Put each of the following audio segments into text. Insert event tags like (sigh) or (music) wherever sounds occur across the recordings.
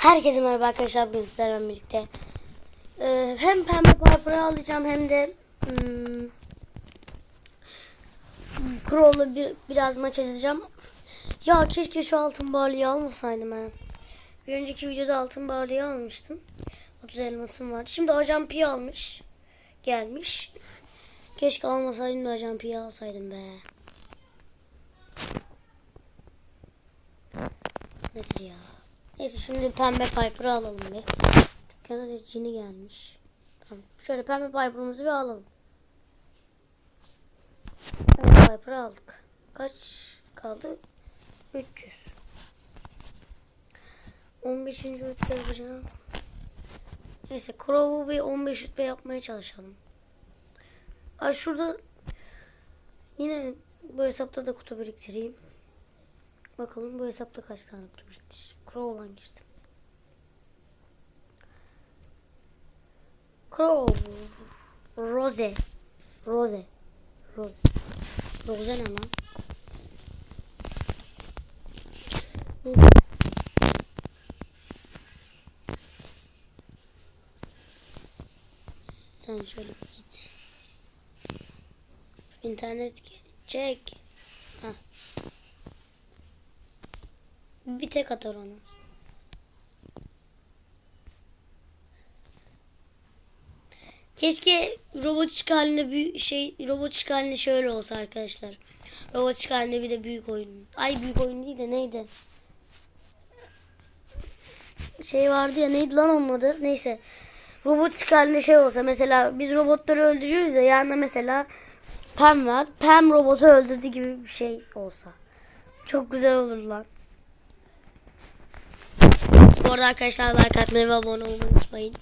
Herkese merhaba arkadaşlar bugün sizlerle birlikte Ee, hem pembe Piper'ı alacağım hem de hmm, Crow'la bir, biraz maç edeceğim. Ya keşke şu altın barlıyı almasaydım ben. Bir önceki videoda altın barlıyı almıştım. 30 elmasım vardı. Şimdi Ajan Pi almış. Gelmiş. Keşke almasaydım da Ajan Pi'yi alsaydım be. Nedir ya? Neyse şimdi pembe Piper'ı alalım bir. Dükkana da cini gelmiş. Tamam. Şöyle pembe Piper'ımızı bir alalım. Pembe Piper'ı aldık. Kaç kaldı? 300. 15. rütbe yapacağım. Neyse Crow'u bir 15 rütbe yapmaya çalışalım. Ay şurada yine bu hesapta da kutu biriktireyim. Bakalım bu hesapta kaç tane kutu biriktirecek. Crow'lan girdim. Crow. Rose. Rose. Rose. Rose ne lan? Sen şöyle bir git. İnternet çek. Hah. Bir tek atar onu. Keşke robotik halinde bir şey robotik halinde şöyle olsa arkadaşlar. Robotik halinde bir de büyük oyun. Ay büyük oyun değil de neydi? Şey vardı ya neydi lan onun adı? Neyse. Robotik halinde şey olsa mesela biz robotları öldürüyoruz ya yanında mesela Pem var. Pem robotu öldürdü gibi bir şey olsa. Çok güzel olur lan. Arada arkadaşlar like atmayı ve abone olmayı unutmayın.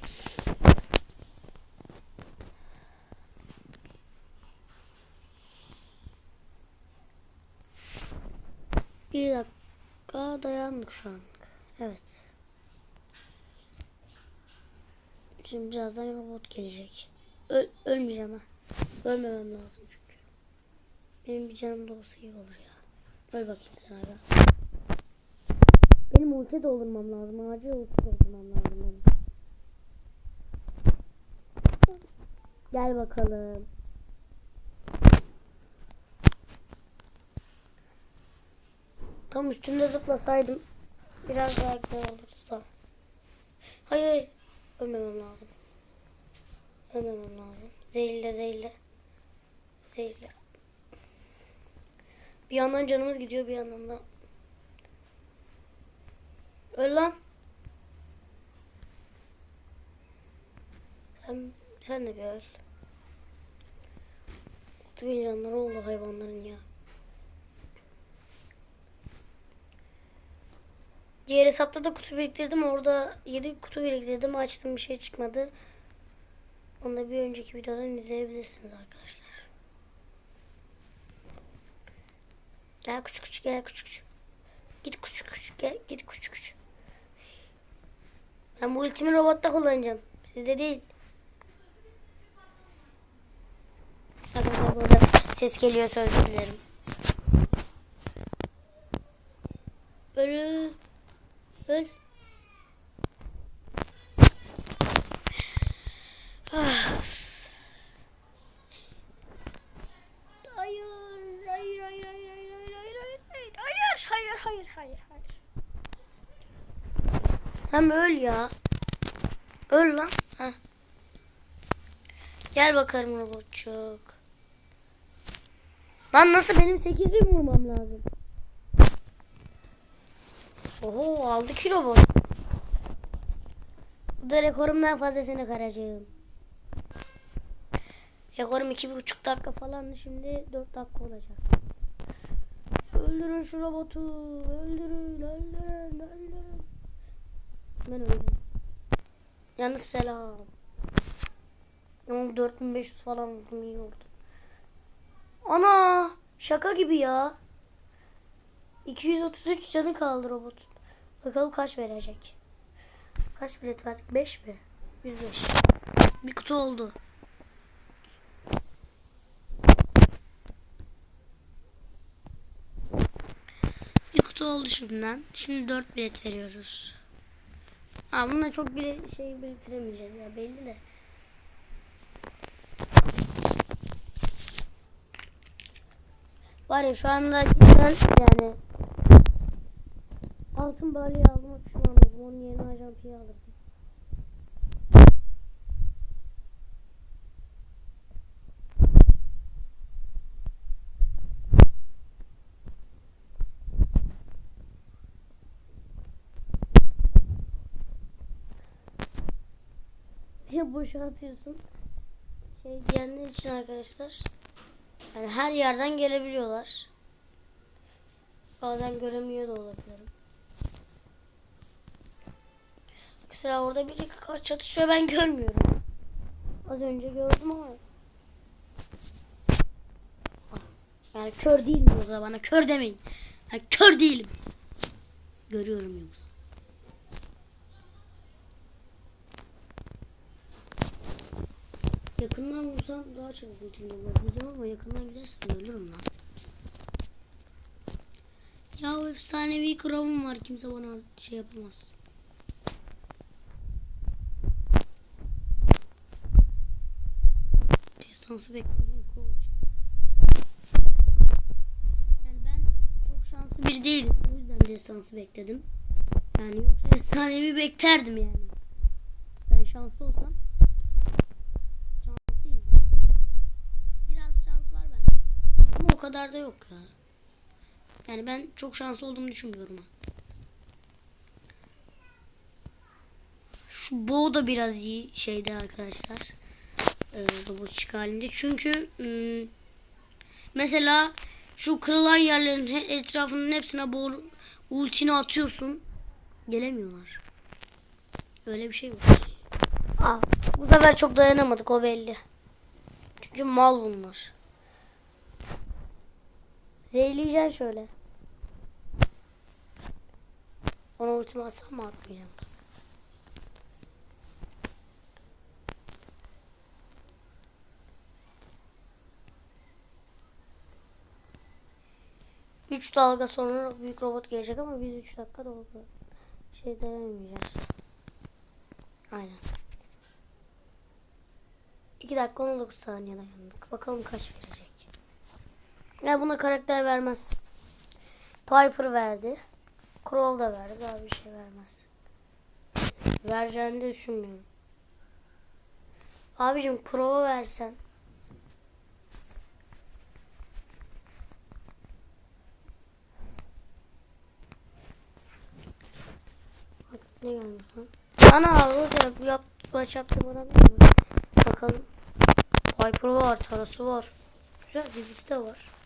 Bir dakika dayandık şu an. Evet. Şimdi birazdan robot gelecek. Öl ölmeyeceğim ha. Ölmemem lazım çünkü. Benim bir canım da olsa iyi olur ya. Öl bakayım sen abi. Benim ulti doldurmam lazım. Acil ulti doldurmam lazım. Gel bakalım. Tam üstünde zıplasaydım biraz daha güzel olurdu da. Hayır. Ölmemem lazım. Ölmemem lazım. Zehirle zehirle. Zehirle. Bir yandan canımız gidiyor bir yandan da. Öl lan. Sen, sen de bir öl. 30 bin oldu hayvanların ya. Diğer hesapta da kutu biriktirdim. Orada 7 kutu biriktirdim. Açtım bir şey çıkmadı. Onu da bir önceki videodan izleyebilirsiniz arkadaşlar. Gel küçük küçük gel küçük küçük. Git küçük küçük gel git küçük küçük. Ben bu ultimi robotta kullanacağım. Sizde değil. Arkadaşlar burada ses geliyor özür dilerim. Ölü. Öl. Ah. Hayır, hayır, hayır, hayır, hayır, hayır, hayır, hayır, hayır, hayır, hayır, Sen öl ya. Öl lan. Heh. Gel bakalım robotçuk. Lan nasıl benim 8000 vurmam lazım. Oho aldı ki robot. Bu da rekorumdan fazlasını karacağım. Rekorum iki buçuk dakika falandı şimdi dört dakika olacak. Öldürün şu robotu. Öldürün, öldürün, öldürün. Ben öldüm. Yalnız selam. Ama 4500 falan vurdum iyi vurdum. Ana şaka gibi ya. 233 canı kaldı robotun. Bakalım kaç verecek. Kaç bilet verdik? 5 mi? 105. Bir kutu oldu. Bir kutu oldu şimdiden. Şimdi 4 bilet veriyoruz. Ha bununla çok bile şey biriktiremeyeceğiz ya belli de. Var ya şu anda cidden yani altın balya almak pişman oldum. Onun yerine ajan piyi Niye boşa atıyorsun? Şey diyenler için arkadaşlar. Yani her yerden gelebiliyorlar. Bazen göremiyor da olabilirim. Mesela orada biri çatışıyor ben görmüyorum. Az önce gördüm ama. Yani kör değilim o zaman bana kör demeyin. Yani kör değilim. Görüyorum yoksa. Yakından vursam daha çabuk ultim dolar diyeceğim ama yakından gidersem ölürüm lan. Ya efsanevi kralım var kimse bana şey yapamaz. Destansı bekleyen koç. Yani ben çok şanslı bir değilim. O yüzden destansı bekledim. Yani yoksa efsanevi beklerdim yani. Ben şanslı olsam şanslıyım zaten. Biraz şans var bende. Ama o kadar da yok ya. Yani ben çok şanslı olduğumu düşünmüyorum. Şu bow da biraz iyi şeyde arkadaşlar. Ee, robotçuk halinde. Çünkü ım, mesela şu kırılan yerlerin etrafının hepsine bow ultini atıyorsun. Gelemiyorlar. Öyle bir şey var. Aa, bu sefer çok dayanamadık o belli. Çünkü mal bunlar. Zehirleyeceksin şöyle. Ona ultimi atsam mı atmayacağım? Üç dalga sonra büyük robot gelecek ama biz 3 dakika doldu. Şey denemeyeceğiz. Aynen. 2 dakika 19 saniye dayandık. Bakalım kaç verecek. Ya buna karakter vermez. Piper verdi. Crow da verdi. Daha bir şey vermez. Vereceğini de düşünmüyorum. Abicim Crow'a versen. Bak ne gelmiş lan. Ana o da yap, maç yaptım adam? Bakalım. Piper var, tarası var. Güzel bir de var.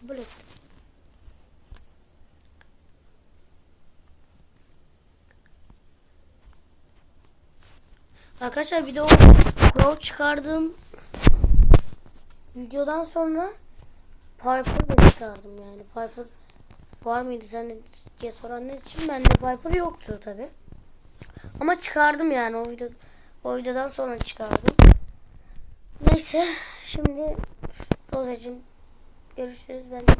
Kabul. Arkadaşlar bir de o Crow videodan sonra Piper da çıkardım yani. Piper var mıydı sen diye soranlar için bende Piper yoktu tabi. Ama çıkardım yani o video o videodan sonra çıkardım. Neyse şimdi Rozacığım görüşürüz. Ben de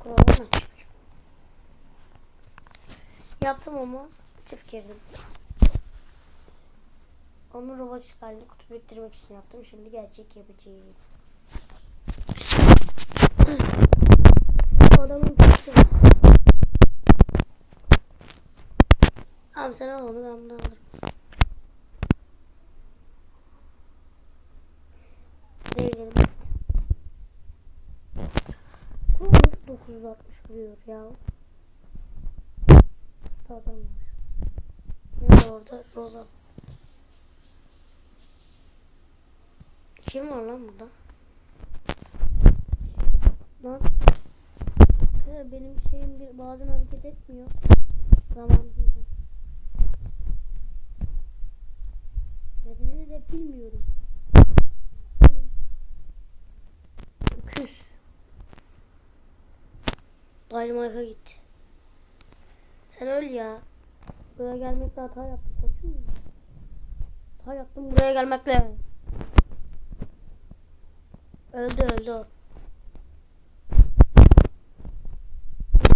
kuralını açıyorum. Yaptım ama çift girdim. Onu robot işgalini kutu biriktirmek için yaptım. Şimdi gerçek yapacağım. Adamın pisi. Tamam sen al onu ben bunu alırım. Değilim. Bu nasıl 960 vuruyor ya? Adam. Ne var orada? Rosa. Kim var lan burada? Lan. Benim şeyim bir bazen hareket etmiyor. Zaman diyeceğim. Nedenini de bilmiyorum. Danimarka gitti. Sen öl ya. Buraya gelmekle hata yaptım koçum. Hata yaptım buraya gelmekle. Öldü öldü o.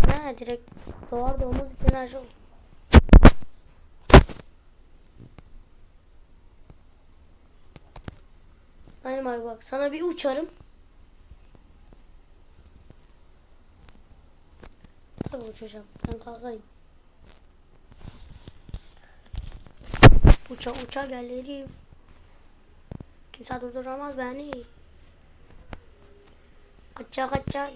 Ha direkt doğar doğmaz için her şey Dynamite bak sana bir uçarım. Tabii uçacağım. Ben kalkayım. Uça uça gelirim. Kimse durduramaz beni. Kaça kaça.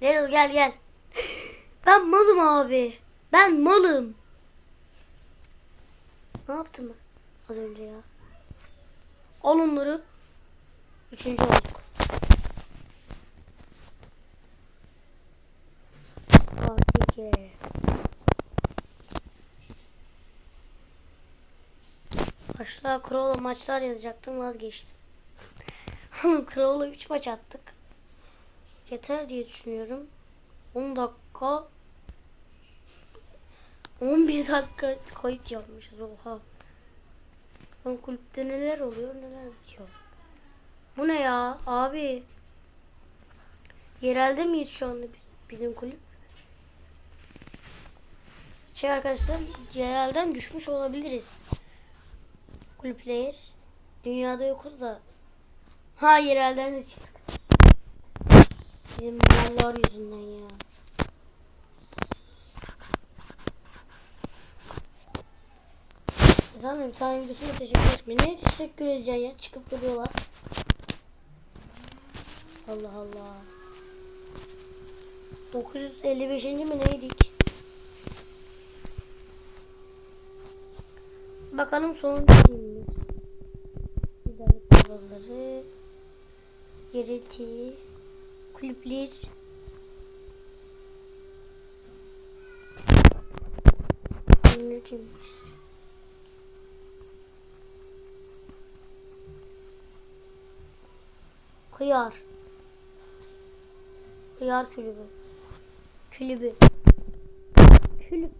Daryl gel gel. Ben malım abi. Ben malım. Ne yaptım ben az önce ya? Al onları. Üçüncü olduk. Aşağı Crow'la maçlar yazacaktım vazgeçtim. (laughs) Oğlum Crow'la 3 maç attık. Yeter diye düşünüyorum. 10 dakika 11 dakika kayıt yapmışız oha. Lan kulüpte neler oluyor neler bitiyor. Bu ne ya abi? Yerelde miyiz şu anda bi- bizim kulüp? Şey arkadaşlar yerelden düşmüş olabiliriz. Kulüpler. Dünyada yokuz da. Ha yerelden de çıktık. Bizim mallar yüzünden ya. Bir tane videosuna teşekkür etmeyin. Ne teşekkür edeceksin ya? Çıkıp duruyorlar. Allah Allah. 955. mi neydik? Bakalım sonuncu kimmiş? Liderlik kuralları. Yereti. Kulüpler. Ünlü kimmiş? Kıyar. Kıyar kulübü. Kulübü. Kulüp.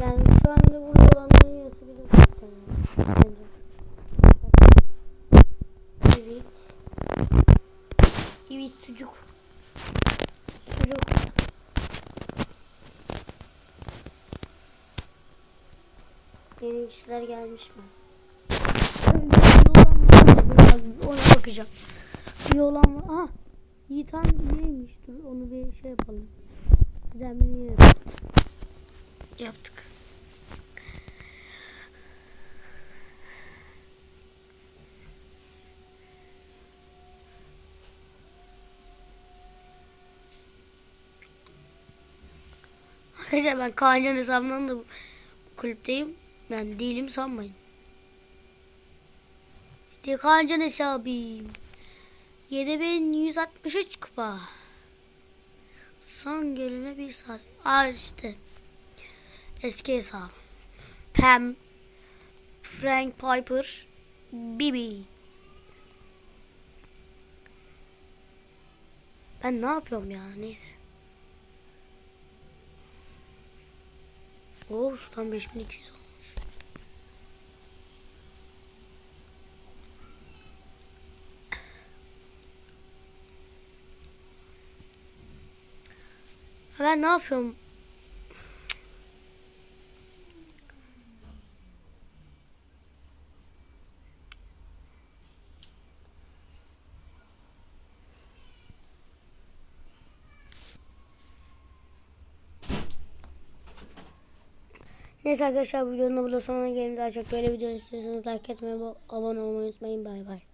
Yani şu anda burada olanların yarısı bizim kulüpten. Bence. Evet. Evet sucuk. Sucuk. Yeni kişiler gelmiş mi? Bir? Ona bakacağım. Bir olan var. Aha. Yiğitan neymiş? Dur onu bir şey yapalım. Düzenli yaptık. Arkadaşlar ben Kaancan hesabından da kulüpteyim. Ben değilim sanmayın. İşte Kaancan hesabım. 7163 kupa. Son gelene bir saat. Aa işte. Eski hesap. Pam. Frank Piper. Bibi. Ben ne yapıyorum ya neyse. Oo şuradan 5200 olmuş. Ben ne yapıyorum? Neyse arkadaşlar videonun burada sonuna gelin. Daha çok böyle video istiyorsanız like etmeyi, abone olmayı unutmayın. Bay bay.